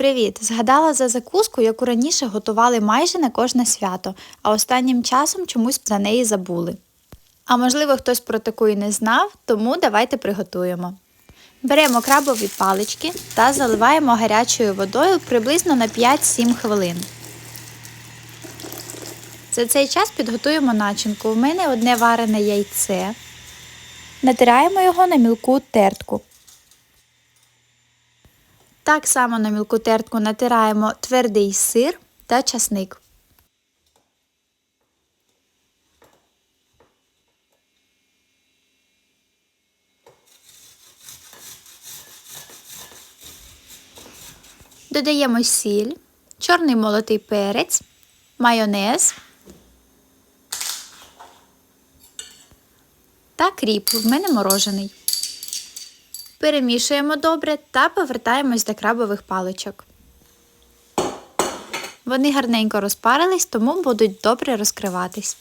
Привіт! Згадала за закуску, яку раніше готували майже на кожне свято, а останнім часом чомусь за неї забули. А можливо, хтось про таку і не знав, тому давайте приготуємо. Беремо крабові палички та заливаємо гарячою водою приблизно на 5-7 хвилин. За цей час підготуємо начинку. У мене одне варене яйце. Натираємо його на мілку тертку. Так само на мілку тертку натираємо твердий сир та часник. Додаємо сіль, чорний молотий перець, майонез та кріп. В мене морожений. Перемішуємо добре та повертаємось до крабових паличок. Вони гарненько розпарились, тому будуть добре розкриватись.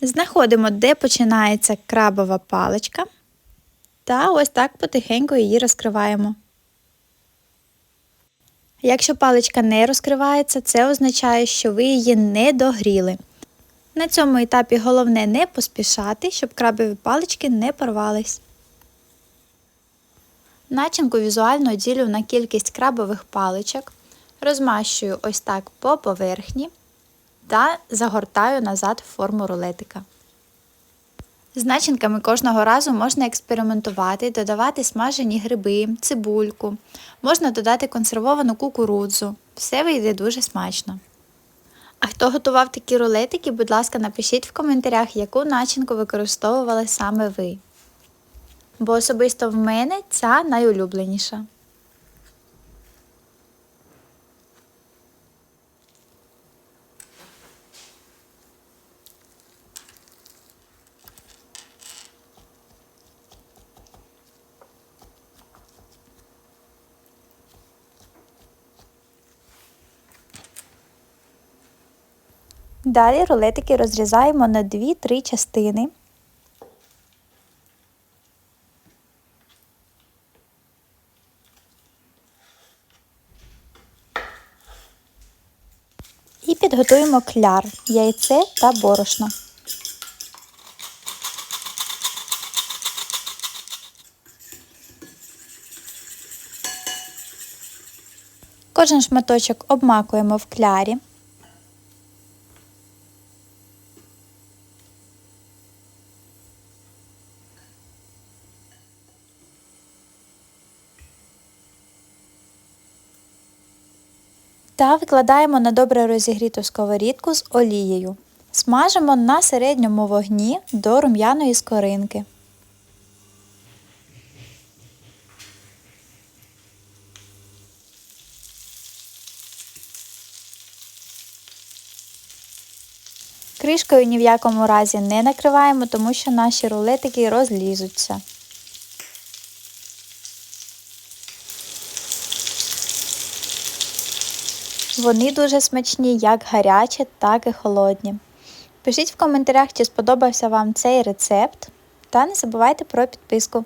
Знаходимо, де починається крабова паличка. Та ось так потихеньку її розкриваємо. Якщо паличка не розкривається, це означає, що ви її не догріли. На цьому етапі головне не поспішати, щоб крабові палички не порвались. Начинку візуально ділю на кількість крабових паличок, розмащую ось так по поверхні та загортаю назад в форму рулетика. З начинками кожного разу можна експериментувати, додавати смажені гриби, цибульку, можна додати консервовану кукурудзу. Все вийде дуже смачно. А хто готував такі рулетики, будь ласка, напишіть в коментарях, яку начинку використовували саме ви. Бо особисто в мене ця найулюбленіша. Далі рулетики розрізаємо на 2-3 частини. І підготуємо кляр, яйце та борошно. Кожен шматочок обмакуємо в клярі. Та викладаємо на добре розігріту сковорідку з олією. Смажимо на середньому вогні до рум'яної скоринки. Кришкою ні в якому разі не накриваємо, тому що наші рулетики розлізуться. Вони дуже смачні, як гарячі, так і холодні. Пишіть в коментарях, чи сподобався вам цей рецепт, та не забувайте про підписку.